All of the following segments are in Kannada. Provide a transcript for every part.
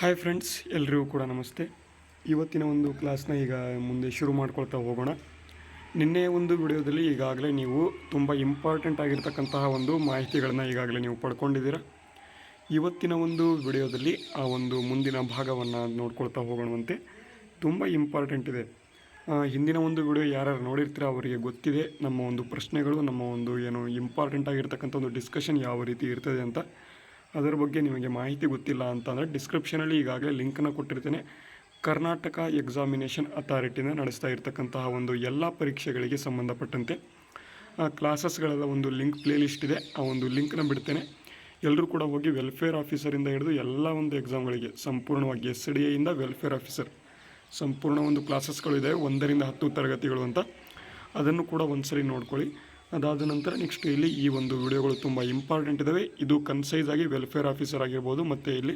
ಹಾಯ್ ಫ್ರೆಂಡ್ಸ್ ಎಲ್ರಿಗೂ ಕೂಡ ನಮಸ್ತೆ. ಇವತ್ತಿನ ಒಂದು ಕ್ಲಾಸ್ನ ಈಗ ಮುಂದೆ ಶುರು ಮಾಡ್ಕೊಳ್ತಾ ಹೋಗೋಣ. ನಿನ್ನೆ ಒಂದು ವಿಡಿಯೋದಲ್ಲಿ ಈಗಾಗಲೇ ನೀವು ತುಂಬ ಇಂಪಾರ್ಟೆಂಟ್ ಆಗಿರ್ತಕ್ಕಂತಹ ಒಂದು ಮಾಹಿತಿಗಳನ್ನು ಈಗಾಗಲೇ ನೀವು ಪಡ್ಕೊಂಡಿದ್ದೀರಾ. ಇವತ್ತಿನ ಒಂದು ವಿಡಿಯೋದಲ್ಲಿ ಆ ಒಂದು ಮುಂದಿನ ಭಾಗವನ್ನು ನೋಡ್ಕೊಳ್ತಾ ಹೋಗೋಣವಂತೆ. ತುಂಬ ಇಂಪಾರ್ಟೆಂಟ್ ಇದೆ. ಹಿಂದಿನ ಒಂದು ವಿಡಿಯೋ ಯಾರ್ಯಾರು ನೋಡಿರ್ತೀರ ಅವರಿಗೆ ಗೊತ್ತಿದೆ. ನಮ್ಮ ಒಂದು ಪ್ರಶ್ನೆಗಳು, ನಮ್ಮ ಒಂದು ಏನು ಇಂಪಾರ್ಟೆಂಟ್ ಆಗಿರ್ತಕ್ಕಂಥ ಒಂದು ಡಿಸ್ಕಷನ್ ಯಾವ ರೀತಿ ಇರ್ತದೆ ಅಂತ. ಅದರ ಬಗ್ಗೆ ನಿಮಗೆ ಮಾಹಿತಿ ಗೊತ್ತಿಲ್ಲ ಅಂತಂದರೆ ಡಿಸ್ಕ್ರಿಪ್ಷನಲ್ಲಿ ಈಗಾಗಲೇ ಲಿಂಕನ್ನು ಕೊಟ್ಟಿರ್ತೇನೆ. ಕರ್ನಾಟಕ ಎಕ್ಸಾಮಿನೇಷನ್ ಅಥಾರಿಟಿನ ನಡೆಸ್ತಾ ಇರತಕ್ಕಂತಹ ಒಂದು ಎಲ್ಲ ಪರೀಕ್ಷೆಗಳಿಗೆ ಸಂಬಂಧಪಟ್ಟಂತೆ ಕ್ಲಾಸಸ್ಗಳೆಲ್ಲ ಒಂದು ಲಿಂಕ್ ಪ್ಲೇಲಿಸ್ಟ್ ಇದೆ. ಆ ಒಂದು ಲಿಂಕ್ನ ಬಿಡ್ತೇನೆ. ಎಲ್ಲರೂ ಕೂಡ ಹೋಗಿ ವೆಲ್ಫೇರ್ ಆಫೀಸರಿಂದ ಹಿಡಿದು ಎಲ್ಲ ಒಂದು ಎಕ್ಸಾಮ್ಗಳಿಗೆ ಸಂಪೂರ್ಣವಾಗಿ ಎಸ್ ಡಿ ಎಯಿಂದ ವೆಲ್ಫೇರ್ ಆಫೀಸರ್ ಸಂಪೂರ್ಣ ಒಂದು ಕ್ಲಾಸಸ್ಗಳು ಇದೆ, ಒಂದರಿಂದ ಹತ್ತು ತರಗತಿಗಳು ಅಂತ. ಅದನ್ನು ಕೂಡ ಒಂದ್ಸರಿ ನೋಡ್ಕೊಳ್ಳಿ. ಅದಾದ ನಂತರ ನೆಕ್ಸ್ಟ್ ಇಲ್ಲಿ ಈ ಒಂದು ವಿಡಿಯೋಗಳು ತುಂಬ ಇಂಪಾರ್ಟೆಂಟ್ ಇದ್ದಾವೆ ಇದು ಕನ್ಸೈಸ್ ಆಗಿ ವೆಲ್ಫೇರ್ ಆಫೀಸರ್ ಆಗಿರ್ಬೋದು, ಮತ್ತು ಇಲ್ಲಿ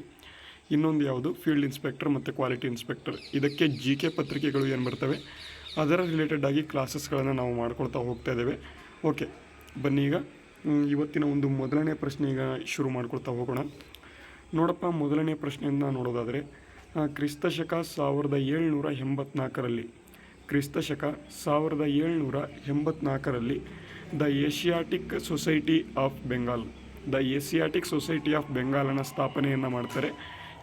ಇನ್ನೊಂದು ಯಾವುದು? ಫೀಲ್ಡ್ ಇನ್ಸ್ಪೆಕ್ಟರ್ ಮತ್ತು ಕ್ವಾಲಿಟಿ ಇನ್ಸ್ಪೆಕ್ಟರ್ ಇದಕ್ಕೆ ಜಿ ಕೆ ಪತ್ರಿಕೆಗಳು ಏನು ಬರ್ತವೆ? ಅದರ ರಿಲೇಟೆಡ್ ಆಗಿ ಕ್ಲಾಸಸ್ಗಳನ್ನು ನಾವು ಮಾಡ್ಕೊಳ್ತಾ ಹೋಗ್ತಾ ಇದ್ದೇವೆ. ಓಕೆ ಬನ್ನಿ ಈಗ ಇವತ್ತಿನ ಒಂದು ಮೊದಲನೇ ಪ್ರಶ್ನೆ ಈಗ ಶುರು ಮಾಡ್ಕೊಳ್ತಾ ಹೋಗೋಣ. ನೋಡಪ್ಪ, ಮೊದಲನೇ ಪ್ರಶ್ನೆಯನ್ನು ನೋಡೋದಾದರೆ ಕ್ರಿಸ್ತ ಶಕ ಸಾವಿರದ ಏಳ್ನೂರ ಎಂಬತ್ನಾಲ್ಕರಲ್ಲಿ ಕ್ರಿಸ್ತ ಶಕ ಸಾವಿರದ ಏಳ್ನೂರ ಎಂಬತ್ನಾಲ್ಕರಲ್ಲಿ the Asiatic society of Bengal the Asiatic society of ಬೆಂಗಾಲನ್ನು ಸ್ಥಾಪನೆಯನ್ನು ಮಾಡ್ತಾರೆ.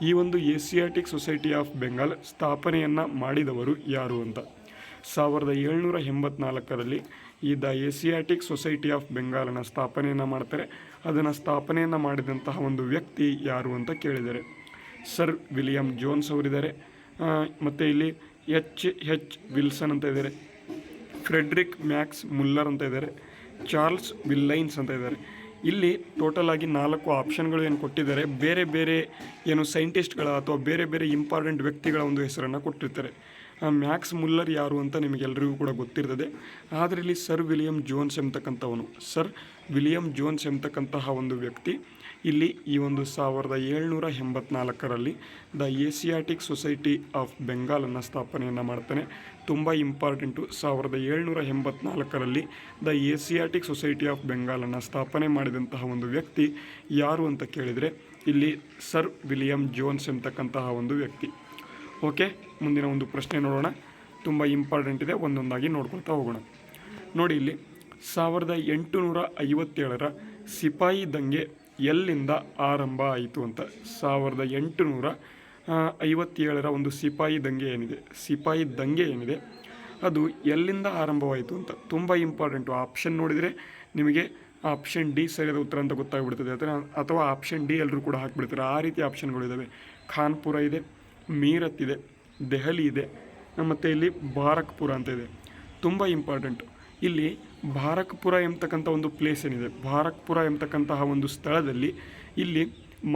ಈ ಒಂದು ಏಷಿಯಾಟಿಕ್ ಸೊಸೈಟಿ ಆಫ್ ಬೆಂಗಾಲ್ ಸ್ಥಾಪನೆಯನ್ನು ಮಾಡಿದವರು ಯಾರು ಅಂತ. ಸಾವಿರದ ಏಳ್ನೂರ ಎಂಬತ್ನಾಲ್ಕರಲ್ಲಿ ಈ ದ ಏಸಿಯಾಟಿಕ್ ಸೊಸೈಟಿ ಆಫ್ ಬೆಂಗಾಲನ ಸ್ಥಾಪನೆಯನ್ನು ಮಾಡ್ತಾರೆ. ಅದನ್ನು ಸ್ಥಾಪನೆಯನ್ನು ಮಾಡಿದಂತಹ ಒಂದು ವ್ಯಕ್ತಿ ಯಾರು ಅಂತ ಕೇಳಿದ್ದಾರೆ ಸರ್ ವಿಲಿಯಂ ಜೋನ್ಸ್ ಅವರಿದ್ದಾರೆ. ಮತ್ತು ಇಲ್ಲಿ ಎಚ್ ಎಚ್ ವಿಲ್ಸನ್ ಅಂತ ಇದ್ದಾರೆ. ಫ್ರೆಡ್ರಿಕ್ ಮ್ಯಾಕ್ಸ್ ಮುಲ್ಲರ್ ಅಂತ ಇದ್ದಾರೆ. ಚಾರ್ಲ್ಸ್ ವಿಲ್ಲೈನ್ಸ್ ಅಂತ ಇದ್ದಾರೆ. ಇಲ್ಲಿ ಟೋಟಲ್ ಆಗಿ ನಾಲ್ಕು ಆಪ್ಷನ್ಗಳು ಏನು ಕೊಟ್ಟಿದ್ದಾರೆ. ಬೇರೆ ಬೇರೆ ಏನು ಸೈಂಟಿಸ್ಟ್ಗಳ ಅಥವಾ ಬೇರೆ ಬೇರೆ ಇಂಪಾರ್ಟೆಂಟ್ ವ್ಯಕ್ತಿಗಳ ಒಂದು ಹೆಸರನ್ನು ಕೊಟ್ಟಿರ್ತಾರೆ. ಮ್ಯಾಕ್ಸ್ ಮುಲ್ಲರ್ ಯಾರು ಅಂತ ನಿಮಗೆಲ್ಲರಿಗೂ ಕೂಡ ಗೊತ್ತಿರ್ತದೆ. ಆದರೆ ಇಲ್ಲಿ ಸರ್ ವಿಲಿಯಂ ಜೋನ್ಸ್ ಎಂಬತಕ್ಕಂಥವನು ಸರ್ ವಿಲಿಯಂ ಜೋನ್ಸ್ ಎಂಬತಕ್ಕಂತಹ ಒಂದು ವ್ಯಕ್ತಿ ಇಲ್ಲಿ ಈ ಒಂದು ಸಾವಿರದ ಏಳ್ನೂರ ಎಂಬತ್ನಾಲ್ಕರಲ್ಲಿ ದ ಏಷಿಯಾಟಿಕ್ ಸೊಸೈಟಿ ಆಫ್ ಬೆಂಗಾಲನ್ನು ಸ್ಥಾಪನೆಯನ್ನು ಮಾಡ್ತಾನೆ. ತುಂಬ ಇಂಪಾರ್ಟೆಂಟು. ಸಾವಿರದ ಏಳ್ನೂರ ಎಂಬತ್ನಾಲ್ಕರಲ್ಲಿ ದ ಏಷಿಯಾಟಿಕ್ ಸೊಸೈಟಿ ಆಫ್ ಬೆಂಗಾಲನ್ನು ಸ್ಥಾಪನೆ ಮಾಡಿದಂತಹ ಒಂದು ವ್ಯಕ್ತಿ ಯಾರು ಅಂತ ಕೇಳಿದರೆ ಇಲ್ಲಿ ಸರ್ ವಿಲಿಯಂ ಜೋನ್ಸ್ ಎಂತಕ್ಕಂತಹ ಒಂದು ವ್ಯಕ್ತಿ. ಓಕೆ, ಮುಂದಿನ ಒಂದು ಪ್ರಶ್ನೆ ನೋಡೋಣ. ತುಂಬ ಇಂಪಾರ್ಟೆಂಟ್ ಇದೆ, ಒಂದೊಂದಾಗಿ ನೋಡ್ಕೊಳ್ತಾ ಹೋಗೋಣ. ನೋಡಿ ಇಲ್ಲಿ, ಸಾವಿರದ ಎಂಟುನೂರ ಐವತ್ತೇಳರ ಸಿಪಾಯಿ ದಂಗೆ ಎಲ್ಲಿಂದ ಆರಂಭ ಆಯಿತು ಅಂತ? ಸಾವಿರದ ಎಂಟುನೂರ ಐವತ್ತೇಳರ ಒಂದು ಸಿಪಾಯಿ ದಂಗೆ ಏನಿದೆ? ಸಿಪಾಯಿ ದಂಗೆ ಏನಿದೆ? ಅದು ಎಲ್ಲಿಂದ ಆರಂಭವಾಯಿತು ಅಂತ. ತುಂಬ ಇಂಪಾರ್ಟೆಂಟು ಆಪ್ಷನ್ ನೋಡಿದರೆ ನಿಮಗೆ ಆಪ್ಷನ್ ಡಿ ಸರಿಯಾದ ಉತ್ತರ ಅಂತ ಗೊತ್ತಾಗ್ಬಿಡ್ತದೆ. ಅಥವಾ ಅಥವಾ ಆಪ್ಷನ್ ಡಿ ಎಲ್ಲರೂ ಕೂಡ ಹಾಕಿಬಿಡ್ತಾರೆ? ಆ ರೀತಿ ಆಪ್ಷನ್ಗಳಿದ್ದಾವೆ ಖಾನ್ಪುರ ಇದೆ, ಮೀರತ್ ಇದೆ, ದೆಹಲಿ ಇದೆ, ಮತ್ತು ಇಲ್ಲಿ ಬಾರಕ್ಪುರ ಅಂತ ಇದೆ. ತುಂಬ ಇಂಪಾರ್ಟೆಂಟು ಇಲ್ಲಿ ಬಾರಕ್ಪುರ ಎಂಬತಕ್ಕಂಥ ಒಂದು ಪ್ಲೇಸ್ ಏನಿದೆ, ಭಾರಕ್ಪುರ ಎಂಬತಕ್ಕಂತಹ ಒಂದು ಸ್ಥಳದಲ್ಲಿ ಇಲ್ಲಿ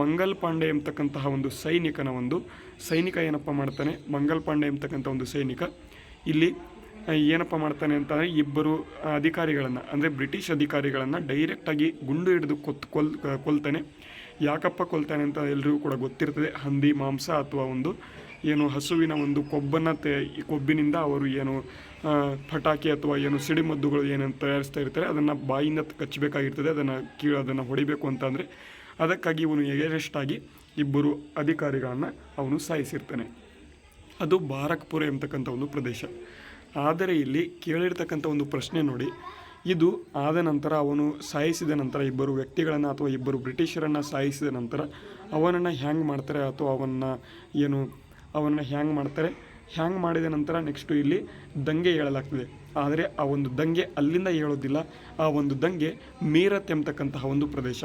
ಮಂಗಲ್ ಪಾಂಡೆ ಎಂಬತಕ್ಕಂತಹ ಒಂದು ಸೈನಿಕನ ಒಂದು ಸೈನಿಕ ಏನಪ್ಪ ಮಾಡ್ತಾನೆ, ಮಂಗಲ್ ಪಾಂಡೆ ಎಂಬತಕ್ಕಂಥ ಒಂದು ಸೈನಿಕ ಇಲ್ಲಿ ಏನಪ್ಪ ಮಾಡ್ತಾನೆ ಅಂತಂದರೆ ಇಬ್ಬರು ಅಧಿಕಾರಿಗಳನ್ನು, ಅಂದರೆ ಬ್ರಿಟಿಷ್ ಅಧಿಕಾರಿಗಳನ್ನು ಡೈರೆಕ್ಟಾಗಿ ಗುಂಡು ಹಿಡಿದು ಕೊತ್, ಕೊಲ್ ಕೊಲ್ತಾನೆ. ಯಾಕಪ್ಪ ಕೊಲ್ತಾನೆ ಅಂತ ಎಲ್ರಿಗೂ ಕೂಡ ಗೊತ್ತಿರ್ತದೆ, ಹಂದಿ, ಮಾಂಸ ಅಥವಾ ಒಂದು ಏನು ಹಸುವಿನ ಒಂದು ಕೊಬ್ಬನ್ನು ತೆ ಕೊಬ್ಬಿನಿಂದ ಅವರು ಏನು ಪಟಾಕಿ ಅಥವಾ ಏನು ಸಿಡಿಮದ್ದುಗಳು ಏನೇನು ತಯಾರಿಸ್ತಾ ಇರ್ತಾರೆ, ಅದನ್ನು ಬಾಯಿಂದ ಕಚ್ಚಬೇಕಾಗಿರ್ತದೆ, ಅದನ್ನು ಕೀ, ಅದನ್ನು ಹೊಡಿಬೇಕು ಅಂತಂದರೆ ಅದಕ್ಕಾಗಿ ಇವನು ಎಗರೆಸ್ಟ್ ಆಗಿ ಇಬ್ಬರು ಅಧಿಕಾರಿಗಳನ್ನು ಅವನು ಸಾಯಿಸಿರ್ತಾನೆ. ಅದು ಬಾರಕ್ಪುರ ಎಂಬತಕ್ಕಂಥ ಒಂದು ಪ್ರದೇಶ. ಆದರೆ ಇಲ್ಲಿ ಕೇಳಿರ್ತಕ್ಕಂಥ ಒಂದು ಪ್ರಶ್ನೆ ನೋಡಿ, ಇದು ಆದ ನಂತರ ಅವನು ಸಾಯಿಸಿದ ನಂತರ ಇಬ್ಬರು ವ್ಯಕ್ತಿಗಳನ್ನು ಅಥವಾ ಇಬ್ಬರು ಬ್ರಿಟಿಷರನ್ನು ಸಾಯಿಸಿದ ನಂತರ ಅವನನ್ನು ಹ್ಯಾಂಗ್ ಮಾಡ್ತಾರೆ ಅಥವಾ ಅವನ್ನ ಏನು, ಅವನನ್ನು ಹ್ಯಾಂಗ್ ಮಾಡ್ತಾರೆ? ಹ್ಯಾಂಗ್ ಮಾಡಿದ ನಂತರ ನೆಕ್ಸ್ಟು ಇಲ್ಲಿ ದಂಗೆ ಹೇಳಲಾಗ್ತದೆ. ಆದರೆ ಆ ಒಂದು ದಂಗೆ ಅಲ್ಲಿಂದ ಹೇಳೋದಿಲ್ಲ. ಆ ಒಂದು ದಂಗೆ ಮೀರತ್ ಎಂಬತಕ್ಕಂತಹ ಒಂದು ಪ್ರದೇಶ.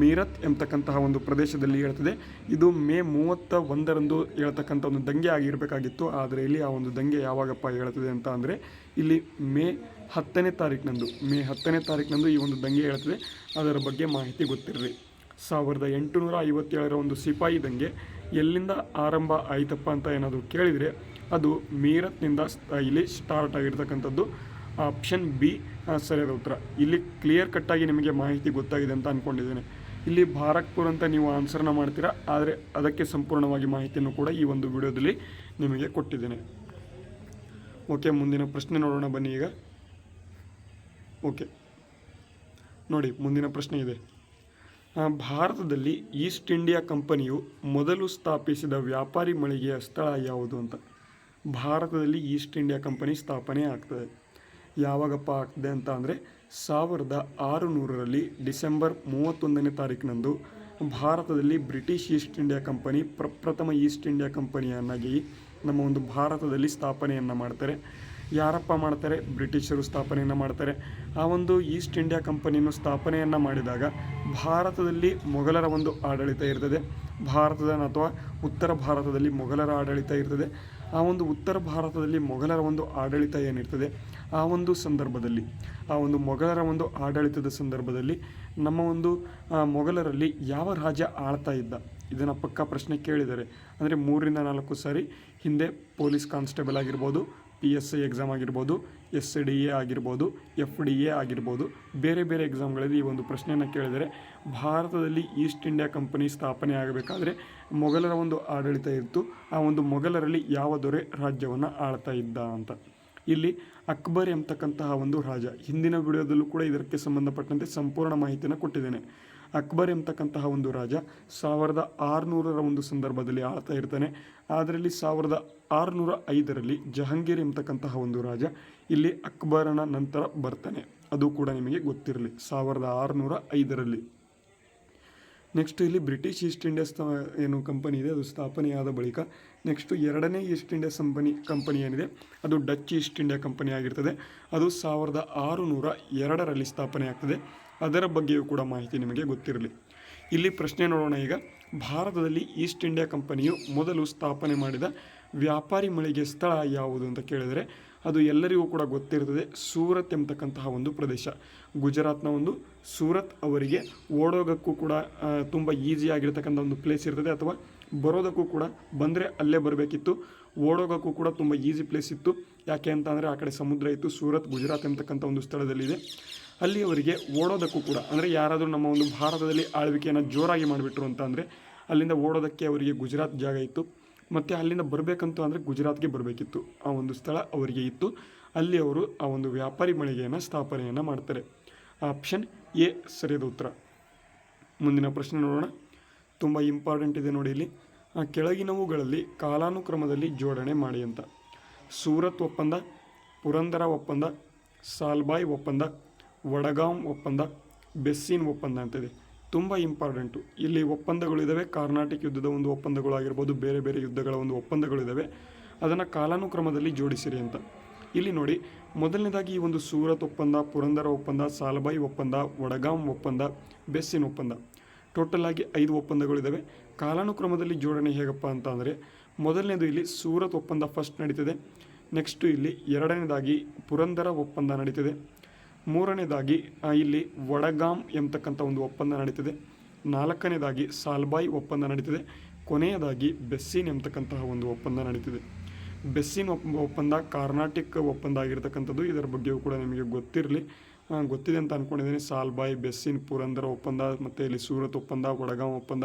ಮೀರತ್ ಎಂಬತಕ್ಕಂತಹ ಒಂದು ಪ್ರದೇಶದಲ್ಲಿ ಹೇಳ್ತದೆ, ಇದು ಮೇ ಮೂವತ್ತ ಒಂದರಂದು ಹೇಳ್ತಕ್ಕಂಥ ಒಂದು ದಂಗೆ ಆಗಿರಬೇಕಾಗಿತ್ತು. ಆದರೆ ಇಲ್ಲಿ ಆ ಒಂದು ದಂಗೆ ಯಾವಾಗಪ್ಪ ಹೇಳ್ತದೆ ಅಂತ ಅಂದರೆ, ಇಲ್ಲಿ ಮೇ ಹತ್ತನೇ ತಾರೀಕಿನಂದು ಮೇ ಹತ್ತನೇ ತಾರೀಕಿನಂದು ಈ ಒಂದು ದಂಗೆ ಹೇಳ್ತದೆ. ಅದರ ಬಗ್ಗೆ ಮಾಹಿತಿ ಗೊತ್ತಿರಲಿ. ಸಾವಿರದ ಎಂಟುನೂರ ಐವತ್ತೇಳರ ಒಂದು ಸಿಪಾಯಿ ದಂಗೆ ಎಲ್ಲಿಂದ ಆರಂಭ ಆಯಿತಪ್ಪ ಅಂತ ಏನಾದರೂ ಕೇಳಿದರೆ ಅದು ಮೀರತ್ನಿಂದ ಇಲ್ಲಿ ಸ್ಟಾರ್ಟ್ ಆಗಿರ್ತಕ್ಕಂಥದ್ದು. ಆಪ್ಷನ್ ಬಿ ಸರಿಯಾದ ಉತ್ತರ. ಇಲ್ಲಿ ಕ್ಲಿಯರ್ ಕಟ್ಟಾಗಿ ನಿಮಗೆ ಮಾಹಿತಿ ಗೊತ್ತಾಗಿದೆ ಅಂತ ಅಂದ್ಕೊಂಡಿದ್ದೇನೆ ಇಲ್ಲಿ ಭಾರಕ್ಪುರ್ ಅಂತ ನೀವು ಆನ್ಸರ್ನ ಮಾಡ್ತೀರಾ? ಆದರೆ ಅದಕ್ಕೆ ಸಂಪೂರ್ಣವಾಗಿ ಮಾಹಿತಿಯನ್ನು ಕೂಡ ಈ ಒಂದು ವಿಡಿಯೋದಲ್ಲಿ ನಿಮಗೆ ಕೊಟ್ಟಿದ್ದೇನೆ. ಓಕೆ ಮುಂದಿನ ಪ್ರಶ್ನೆ ನೋಡೋಣ ಬನ್ನಿ ಈಗ. ಓಕೆ ನೋಡಿ, ಮುಂದಿನ ಪ್ರಶ್ನೆ ಇದೆ. ಭಾರತದಲ್ಲಿ ಈಸ್ಟ್ ಇಂಡಿಯಾ ಕಂಪನಿಯು ಮೊದಲು ಸ್ಥಾಪಿಸಿದ ವ್ಯಾಪಾರಿ ಮಳಿಗೆಯ ಸ್ಥಳ ಯಾವುದು ಅಂತ. ಭಾರತದಲ್ಲಿ ಈಸ್ಟ್ ಇಂಡಿಯಾ ಕಂಪನಿ ಸ್ಥಾಪನೆ ಆಗ್ತದೆ. ಯಾವಾಗಪ್ಪ ಆಗ್ತದೆ ಅಂತ ಅಂದರೆ ಸಾವಿರದ ಆರುನೂರರಲ್ಲಿ ಡಿಸೆಂಬರ್ ಮೂವತ್ತೊಂದನೇ ತಾರೀಕಿನಂದು ಭಾರತದಲ್ಲಿ ಬ್ರಿಟಿಷ್ ಈಸ್ಟ್ ಇಂಡಿಯಾ ಕಂಪನಿ ಪ್ರಪ್ರಥಮ ಈಸ್ಟ್ ಇಂಡಿಯಾ ಕಂಪನಿಯನ್ನಾಗಿ ನಮ್ಮ ಒಂದು ಭಾರತದಲ್ಲಿ ಸ್ಥಾಪನೆಯನ್ನು ಮಾಡ್ತಾರೆ. ಯಾರಪ್ಪ ಮಾಡ್ತಾರೆ? ಬ್ರಿಟಿಷರು ಸ್ಥಾಪನೆಯನ್ನು ಮಾಡ್ತಾರೆ. ಆ ಒಂದು ಈಸ್ಟ್ ಇಂಡಿಯಾ ಕಂಪನಿಯನ್ನು ಸ್ಥಾಪನೆಯನ್ನು ಮಾಡಿದಾಗ ಭಾರತದಲ್ಲಿ ಮೊಘಲರ ಒಂದು ಆಡಳಿತ ಇರ್ತದೆ. ಭಾರತದ ಅಥವಾ ಉತ್ತರ ಭಾರತದಲ್ಲಿ ಮೊಘಲರ ಆಡಳಿತ ಇರ್ತದೆ. ಆ ಒಂದು ಉತ್ತರ ಭಾರತದಲ್ಲಿ ಮೊಘಲರ ಒಂದು ಆಡಳಿತ ಏನಿರ್ತದೆ? ಆ ಒಂದು ಸಂದರ್ಭದಲ್ಲಿ, ಆ ಒಂದು ಮೊಘಲರ ಒಂದು ಆಡಳಿತದ ಸಂದರ್ಭದಲ್ಲಿ ನಮ್ಮ ಒಂದು ಮೊಘಲರಲ್ಲಿ ಯಾವ ರಾಜ ಆಳ್ತಾ ಇದ್ದ? ಇದನ್ನು ಪಕ್ಕಾ ಪ್ರಶ್ನೆ ಕೇಳಿದ್ದಾರೆ ಅಂದರೆ ಮೂರರಿಂದ ನಾಲ್ಕು ಸಾರಿ ಹಿಂದೆ ಪೊಲೀಸ್ ಕಾನ್ಸ್ಟೇಬಲ್ ಆಗಿರ್ಬೋದು ಪಿ ಎಸ್ ಐ ಎಕ್ಸಾಮ್ ಆಗಿರ್ಬೋದು ಎಸ್ ಡಿ ಎ ಆಗಿರ್ಬೋದು ಎಫ್ ಡಿ ಎ ಆಗಿರ್ಬೋದು, ಬೇರೆ ಬೇರೆ ಎಕ್ಸಾಮ್ಗಳಲ್ಲಿ ಈ ಒಂದು ಪ್ರಶ್ನೆಯನ್ನು ಕೇಳಿದರೆ ಭಾರತದಲ್ಲಿ ಈಸ್ಟ್ ಇಂಡಿಯಾ ಕಂಪನಿ ಸ್ಥಾಪನೆ ಆಗಬೇಕಾದ್ರೆ ಮೊಘಲರ ಒಂದು ಆಡಳಿತ ಇತ್ತು. ಆ ಒಂದು ಮೊಘಲರಲ್ಲಿ ಯಾವ ದೊರೆ ರಾಜ್ಯವನ್ನು ಆಳ್ತಾ ಇದ್ದ ಅಂತ. ಇಲ್ಲಿ ಅಕ್ಬರ್ ಎಂಬತಕ್ಕಂತಹ ಒಂದು ರಾಜ ಹಿಂದಿನ ವಿಡಿಯೋದಲ್ಲೂ ಕೂಡ ಇದಕ್ಕೆ ಸಂಬಂಧಪಟ್ಟಂತೆ ಸಂಪೂರ್ಣ ಮಾಹಿತಿಯನ್ನು ಕೊಟ್ಟಿದ್ದೇನೆ. ಅಕ್ಬರ್ ಎಂಬತಕ್ಕಂತಹ ಒಂದು ರಾಜ ಸಾವಿರದ ಆರುನೂರರ ಒಂದು ಸಂದರ್ಭದಲ್ಲಿ ಆಳ್ತಾ ಇರ್ತಾನೆ. ಅದರಲ್ಲಿ ಸಾವಿರದ ಆರುನೂರ ಐದರಲ್ಲಿ ಜಹಾಂಗೀರ್ ಎಂಬತಕ್ಕಂತಹ ಒಂದು ರಾಜ ಇಲ್ಲಿ ಅಕ್ಬರನ ನಂತರ ಬರ್ತಾನೆ. ಅದು ಕೂಡ ನಿಮಗೆ ಗೊತ್ತಿರಲಿ, ಸಾವಿರದ ಆರುನೂರ ಐದರಲ್ಲಿ. ನೆಕ್ಸ್ಟ್ ಇಲ್ಲಿ ಬ್ರಿಟಿಷ್ ಈಸ್ಟ್ ಇಂಡಿಯಾ ಸ್ಥ, ಏನು ಕಂಪನಿ ಇದೆ, ಅದು ಸ್ಥಾಪನೆಯಾದ ಬಳಿಕ ನೆಕ್ಸ್ಟು ಎರಡನೇ ಈಸ್ಟ್ ಇಂಡಿಯಾ ಸಂಪನಿ ಕಂಪನಿ ಏನಿದೆ, ಅದು ಡಚ್ ಈಸ್ಟ್ ಇಂಡಿಯಾ ಕಂಪನಿ ಆಗಿರ್ತದೆ. ಅದು ಸಾವಿರದ ಆರುನೂರ ಎರಡರಲ್ಲಿ ಸ್ಥಾಪನೆ ಆಗ್ತದೆ ಅದರ ಬಗ್ಗೆಯೂ ಕೂಡ ಮಾಹಿತಿ ನಿಮಗೆ ಗೊತ್ತಿರಲಿ. ಇಲ್ಲಿ ಪ್ರಶ್ನೆ ನೋಡೋಣ ಈಗ. ಭಾರತದಲ್ಲಿ ಈಸ್ಟ್ ಇಂಡಿಯಾ ಕಂಪನಿಯು ಮೊದಲು ಸ್ಥಾಪನೆ ಮಾಡಿದ ವ್ಯಾಪಾರಿ ಮಳಿಗೆ ಸ್ಥಳ ಯಾವುದು ಅಂತ ಕೇಳಿದರೆ, ಅದು ಎಲ್ಲರಿಗೂ ಕೂಡ ಗೊತ್ತಿರ್ತದೆ. ಸೂರತ್ ಎಂಬತಕ್ಕಂತಹ ಒಂದು ಪ್ರದೇಶ. ಗುಜರಾತ್ನ ಒಂದು ಸೂರತ್ ಅವರಿಗೆ ಓಡೋಗಕ್ಕೂ ಕೂಡ ತುಂಬ ಈಸಿ ಆಗಿರ್ತಕ್ಕಂಥ ಒಂದು ಪ್ಲೇಸ್ ಇರ್ತದೆ ಅಥವಾ ಬರೋದಕ್ಕೂ ಕೂಡ ಬಂದರೆ ಅಲ್ಲೇ ಬರಬೇಕಿತ್ತು. ಓಡೋಗೋಕ್ಕೂ ಕೂಡ ತುಂಬ ಈಸಿ ಪ್ಲೇಸ್ ಇತ್ತು. ಯಾಕೆ ಅಂತ ಅಂದರೆ ಆ ಕಡೆ ಸಮುದ್ರ ಇತ್ತು, ಸೂರತ್, ಗುಜರಾತ್ ಎಂಬತಕ್ಕಂಥ ಒಂದು ಸ್ಥಳದಲ್ಲಿದೆ. ಅಲ್ಲಿ ಅವರಿಗೆ ಓಡೋದಕ್ಕೂ ಕೂಡ ಅಂದರೆ ಯಾರಾದರೂ ನಮ್ಮ ಒಂದು ಭಾರತದಲ್ಲಿ ಆಳ್ವಿಕೆಯನ್ನು ಜೋರಾಗಿ ಮಾಡಿಬಿಟ್ರು ಅಂತ ಅಂದರೆ ಅಲ್ಲಿಂದ ಓಡೋದಕ್ಕೆ ಅವರಿಗೆ ಗುಜರಾತ್ ಜಾಗ ಇತ್ತು. ಮತ್ತು ಅಲ್ಲಿಂದ ಬರಬೇಕಂತ ಅಂದರೆ ಗುಜರಾತ್ಗೆ ಬರಬೇಕಿತ್ತು. ಆ ಒಂದು ಸ್ಥಳ ಅವರಿಗೆ ಇತ್ತು. ಅಲ್ಲಿ ಅವರು ಆ ಒಂದು ವ್ಯಾಪಾರಿ ಮಳಿಗೆಯನ್ನು ಸ್ಥಾಪನೆಯನ್ನು ಮಾಡ್ತಾರೆ. ಆಪ್ಷನ್ ಎ ಸರಿಯಾದ ಉತ್ತರ. ಮುಂದಿನ ಪ್ರಶ್ನೆ ನೋಡೋಣ. ತುಂಬ ಇಂಪಾರ್ಟೆಂಟ್ ಇದೆ ನೋಡಿ ಇಲ್ಲಿ. ಕೆಳಗಿನವುಗಳಲ್ಲಿ ಕಾಲಾನುಕ್ರಮದಲ್ಲಿ ಜೋಡಣೆ ಮಾಡಿ ಅಂತ. ಸೂರತ್ ಒಪ್ಪಂದ, ಪುರಂದರ ಒಪ್ಪಂದ, ಸಾಲ್ಬಾಯ್ ಒಪ್ಪಂದ, ವಡಗಾಂ ಒಪ್ಪಂದ, ಬೆಸ್ಸಿನ್ ಒಪ್ಪಂದ ಅಂತಿದೆ ತುಂಬ ಇಂಪಾರ್ಟೆಂಟು ಇಲ್ಲಿ ಒಪ್ಪಂದಗಳಿದ್ದಾವೆ ಕಾರ್ನಾಟಿಕ್ ಯುದ್ಧದ ಒಂದು ಒಪ್ಪಂದಗಳಾಗಿರ್ಬೋದು ಬೇರೆ ಬೇರೆ ಯುದ್ಧಗಳ ಒಂದು ಒಪ್ಪಂದಗಳಿದ್ದಾವೆ ಅದನ್ನು ಕಾಲಾನುಕ್ರಮದಲ್ಲಿ ಜೋಡಿಸಿರಿ ಅಂತ. ಇಲ್ಲಿ ನೋಡಿ, ಮೊದಲನೇದಾಗಿ ಈ ಒಂದು ಸೂರತ್ ಒಪ್ಪಂದ, ಪುರಂದರ ಒಪ್ಪಂದ, ಸಾಲ್ಬಾಯಿ ಒಪ್ಪಂದ, ವಡಗಾಂ ಒಪ್ಪಂದ, ಬೆಸ್ಸಿನ್ ಒಪ್ಪಂದ. ಟೋಟಲ್ ಆಗಿ ಐದು ಒಪ್ಪಂದಗಳಿದ್ದಾವೆ. ಕಾಲಾನುಕ್ರಮದಲ್ಲಿ ಜೋಡಣೆ ಹೇಗಪ್ಪ ಅಂತ ಅಂದರೆ, ಮೊದಲನೇದು ಇಲ್ಲಿ ಸೂರತ್ ಒಪ್ಪಂದ ಫಸ್ಟ್ ನಡೀತದೆ. ನೆಕ್ಸ್ಟು ಇಲ್ಲಿ ಎರಡನೇದಾಗಿ ಪುರಂದರ ಒಪ್ಪಂದ ನಡೀತಿದೆ. ಮೂರನೇದಾಗಿ ಇಲ್ಲಿ ವಡಗಾಂ ಎಂಬತಕ್ಕಂಥ ಒಂದು ಒಪ್ಪಂದ ನಡೀತಿದೆ. ನಾಲ್ಕನೇದಾಗಿ ಸಾಲ್ಬಾಯ್ ಒಪ್ಪಂದ ನಡೀತಿದೆ. ಕೊನೆಯದಾಗಿ ಬೆಸ್ಸಿನ್ ಎಂಬತಕ್ಕಂತಹ ಒಂದು ಒಪ್ಪಂದ ನಡೀತಿದೆ. ಬೆಸ್ಸಿನ್ ಒಪ್ಪ ಒಪ್ಪಂದ, ಕಾರ್ನಾಟಿಕ್ ಒಪ್ಪಂದ ಆಗಿರ್ತಕ್ಕಂಥದ್ದು ಇದರ ಬಗ್ಗೆಯೂ ಕೂಡ ನಿಮಗೆ ಗೊತ್ತಿರಲಿ. ಗೊತ್ತಿದೆ ಅಂತ ಅಂದ್ಕೊಂಡಿದ್ದೀನಿ ಸಾಲ್ಬಾಯಿ, ಬೆಸ್ಸಿನ್ ಪುರಂದರ ಒಪ್ಪಂದ ಮತ್ತು ಇಲ್ಲಿ ಸೂರತ್ ಒಪ್ಪಂದ ಒಡಗಾಂ ಒಪ್ಪಂದ,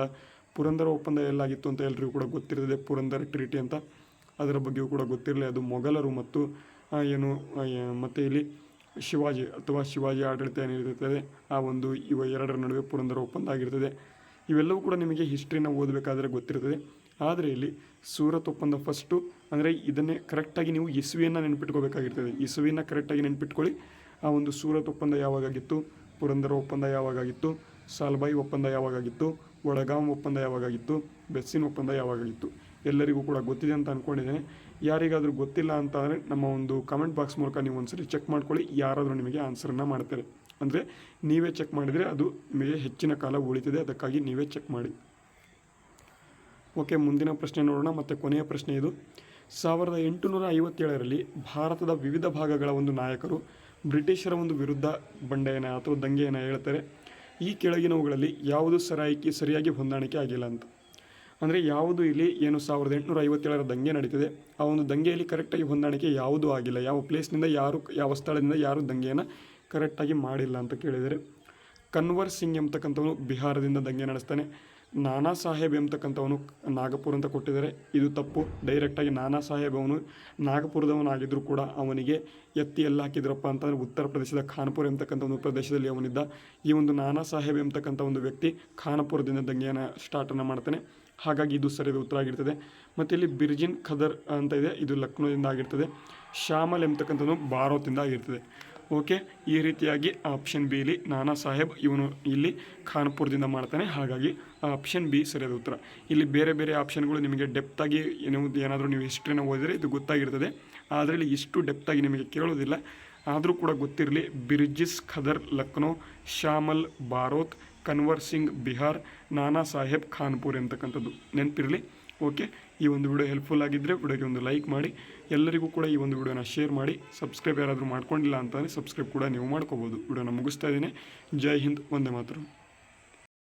ಪುರಂದರ ಒಪ್ಪಂದ ಎಲ್ಲಾಗಿತ್ತು ಅಂತ ಎಲ್ಲರಿಗೂ ಕೂಡ ಗೊತ್ತಿರ್ತದೆ. ಪುರಂದರ ಟ್ರೀಟಿ ಅಂತ ಅದರ ಬಗ್ಗೆಯೂ ಕೂಡ ಗೊತ್ತಿರಲಿ. ಅದು ಮೊಘಲರು ಮತ್ತು ಏನು ಮತ್ತು ಇಲ್ಲಿ ಶಿವಾಜಿ ಅಥವಾ ಶಿವಾಜಿ ಆಡಳಿತ ಏನಿರ್ತದೆ, ಆ ಒಂದು ಇವ ಎರಡರ ನಡುವೆ ಪುರಂದರ ಒಪ್ಪಂದ ಆಗಿರ್ತದೆ. ಇವೆಲ್ಲವೂ ಕೂಡ ನಿಮಗೆ ಹಿಸ್ಟ್ರಿನ ಓದಬೇಕಾದ್ರೆ ಗೊತ್ತಿರ್ತದೆ. ಆದರೆ ಇಲ್ಲಿ ಸೂರತ್ ಒಪ್ಪಂದ ಫಸ್ಟು ಅಂದರೆ ಇದನ್ನೇ ಕರೆಕ್ಟಾಗಿ ನೀವು ಇಸುವಿಯನ್ನು ನೆನ್ಪಿಟ್ಕೋಬೇಕಾಗಿರ್ತದೆ. ಇಸುವಿನ ಕರೆಕ್ಟಾಗಿ ನೆನ್ಪಿಟ್ಕೊಳ್ಳಿ. ಆ ಒಂದು ಸೂರತ್ ಒಪ್ಪಂದ ಯಾವಾಗಾಗಿತ್ತು? ಪುರಂದರ ಒಪ್ಪಂದ ಯಾವಾಗಾಗಿತ್ತು? ಸಾಲ್ಬಾಯಿ ಒಪ್ಪಂದ ಯಾವಾಗಾಗಿತ್ತು? ಒಳಗಾಂ ಒಪ್ಪಂದ ಯಾವಾಗಾಗಿತ್ತು? ಬೆಸ್ಸಿನ ಒಪ್ಪಂದ ಯಾವಾಗಾಗಿತ್ತು? ಎಲ್ಲರಿಗೂ ಕೂಡ ಗೊತ್ತಿದೆ ಅಂತ ಅಂದ್ಕೊಂಡಿದ್ದೇನೆ ಯಾರಿಗಾದರೂ ಗೊತ್ತಿಲ್ಲ ಅಂತ ಅಂದರೆ ನಮ್ಮ ಒಂದು ಕಮೆಂಟ್ ಬಾಕ್ಸ್ ಮೂಲಕ ನೀವು ಒಂದ್ಸರಿ ಚೆಕ್ ಮಾಡ್ಕೊಳ್ಳಿ. ಯಾರಾದರೂ ನಿಮಗೆ ಆನ್ಸರನ್ನು ಮಾಡ್ತಾರೆ. ಅಂದರೆ ನೀವೇ ಚೆಕ್ ಮಾಡಿದರೆ ಅದು ನಿಮಗೆ ಹೆಚ್ಚಿನ ಕಾಲ ಉಳಿತಿದೆ, ಅದಕ್ಕಾಗಿ ನೀವೇ ಚೆಕ್ ಮಾಡಿ. ಓಕೆ ಮುಂದಿನ ಪ್ರಶ್ನೆ ನೋಡೋಣ, ಮತ್ತು ಕೊನೆಯ ಪ್ರಶ್ನೆ ಇದು. ಸಾವಿರದ ಎಂಟುನೂರ ಐವತ್ತೇಳರಲ್ಲಿ ಭಾರತದ ವಿವಿಧ ಭಾಗಗಳ ಒಂದು ನಾಯಕರು ಬ್ರಿಟಿಷರ ಒಂದು ವಿರುದ್ಧ ಬಂಡೆಯನ್ನು ಅಥವಾ ದಂಗೆಯನ್ನು ಹೇಳ್ತಾರೆ. ಈ ಕೆಳಗಿನವುಗಳಲ್ಲಿ ಯಾವುದು ಸರಾಯಿಕೆ, ಸರಿಯಾಗಿ ಹೊಂದಾಣಿಕೆ ಆಗಿಲ್ಲ ಅಂತ. ಅಂದರೆ ಯಾವುದು ಇಲ್ಲಿ ಏನು ಸಾವಿರದ ಎಂಟುನೂರ ಐವತ್ತೇಳರ ದಂಗೆ ನಡೀತಿದೆ, ಆ ಒಂದು ದಂಗೆಯಲ್ಲಿ ಕರೆಕ್ಟಾಗಿ ಹೊಂದಾಣಿಕೆ ಯಾವುದೂ ಆಗಿಲ್ಲ. ಯಾವ ಪ್ಲೇಸ್ನಿಂದ ಯಾರು, ಯಾವ ಸ್ಥಳದಿಂದ, ಯಾರು ದಂಗೆಯನ್ನು ಕರೆಕ್ಟಾಗಿ ಮಾಡಿಲ್ಲ ಅಂತ ಕೇಳಿದರೆ, ಕನ್ವರ್ ಸಿಂಗ್ ಎಂಬತಕ್ಕಂಥವನು ಬಿಹಾರದಿಂದ ದಂಗೆ ನಡೆಸ್ತಾನೆ. ನಾನಾ ಸಾಹೇಬ್ ಎಂಬತಕ್ಕಂಥವನು ನಾಗಪುರ ಅಂತ ಕೊಟ್ಟಿದ್ದಾರೆ. ಇದು ತಪ್ಪು. ಡೈರೆಕ್ಟಾಗಿ ನಾನಾ ಸಾಹೇಬ್ ಅವನು ನಾಗಪುರದವನಾಗಿದ್ದರೂ ಕೂಡ ಅವನಿಗೆ ಎತ್ತಿ ಎಲ್ಲ ಹಾಕಿದ್ರಪ್ಪ ಅಂತಂದರೆ ಉತ್ತರ ಪ್ರದೇಶದ ಖಾನ್ಪುರ ಎಂಬತಕ್ಕಂಥ ಒಂದು ಪ್ರದೇಶದಲ್ಲಿ ಅವನಿದ್ದ. ಈ ಒಂದು ನಾನಾ ಸಾಹೇಬ್ ಎಂಬತಕ್ಕಂಥ ಒಂದು ವ್ಯಕ್ತಿ ಖಾನಪುರದಿಂದ ದಂಗೆಯನ್ನು ಸ್ಟಾರ್ಟನ್ನು ಮಾಡ್ತಾನೆ. ಹಾಗಾಗಿ ಇದು ಸರಿಯಾದ ಉತ್ತರ ಆಗಿರ್ತದೆ. ಮತ್ತು ಇಲ್ಲಿ ಬಿರ್ಜಿನ್ ಖದರ್ ಅಂತ ಇದೆ. ಇದು ಲಕ್ನೋದಿಂದ ಆಗಿರ್ತದೆ. ಶ್ಯಾಮಲ್ ಎಂಬತಕ್ಕಂಥದ್ದು ಭಾರತದಿಂದ ಆಗಿರ್ತದೆ. ಓಕೆ, ಈ ರೀತಿಯಾಗಿ ಆಪ್ಷನ್ ಬಿ ಇಲ್ಲಿ ನಾನಾ ಸಾಹೇಬ್ ಇವನು ಇಲ್ಲಿ ಖಾನ್ಪುರದಿಂದ ಮಾಡ್ತಾನೆ. ಹಾಗಾಗಿ ಆಪ್ಷನ್ ಬಿ ಸರಿಯಾದ ಉತ್ತರ. ಇಲ್ಲಿ ಬೇರೆ ಬೇರೆ ಆಪ್ಷನ್ಗಳು ನಿಮಗೆ ಡೆಪ್ತಾಗಿ ಏನೋ ಏನಾದರೂ ನೀವು ಹಿಸ್ಟ್ರಿನ ಓದಿದರೆ ಇದು ಗೊತ್ತಾಗಿರ್ತದೆ. ಆದರೆ ಇಲ್ಲಿ ಇಷ್ಟು ಡೆಪ್ತಾಗಿ ನಿಮಗೆ ಕೇಳೋದಿಲ್ಲ. ಆದರೂ ಕೂಡ ಗೊತ್ತಿರಲಿ, ಬಿರ್ಜಿಸ್ ಖದರ್, ಲಕ್ನೋ ಶ್ಯಾಮಲ್ ಬಾರೋತ್, ಕನ್ವರ್ ಸಿಂಗ್, ಬಿಹಾರ್, ನಾನಾ ಸಾಹೇಬ್ ಖಾನ್ಪುರ್ ಎಂತಕ್ಕಂಥದ್ದು. ನೆನಪಿರಲಿ? ಓಕೆ, ಈ ಒಂದು ವಿಡಿಯೋ ಹೆಲ್ಪ್ಫುಲ್ ಆಗಿದ್ದರೆ ವಿಡಿಯೋಗೆ ಒಂದು ಲೈಕ್ ಮಾಡಿ, ಎಲ್ಲರಿಗೂ ಕೂಡ ಈ ಒಂದು ವಿಡಿಯೋನ ಶೇರ್ ಮಾಡಿ ಸಬ್ಸ್ಕ್ರೈಬ್ ಯಾರಾದರೂ ಮಾಡ್ಕೊಂಡಿಲ್ಲ ಅಂತಂದರೆ ಸಬ್ಸ್ಕ್ರೈಬ್ ಕೂಡ ನೀವು ಮಾಡ್ಕೋಬೋದು. ವಿಡಿಯೋನ ಮುಗಿಸ್ತಾ ಇದ್ದೀನಿ. ಜೈ ಹಿಂದ್, ಒಂದೇ ಮಾತ್ರ.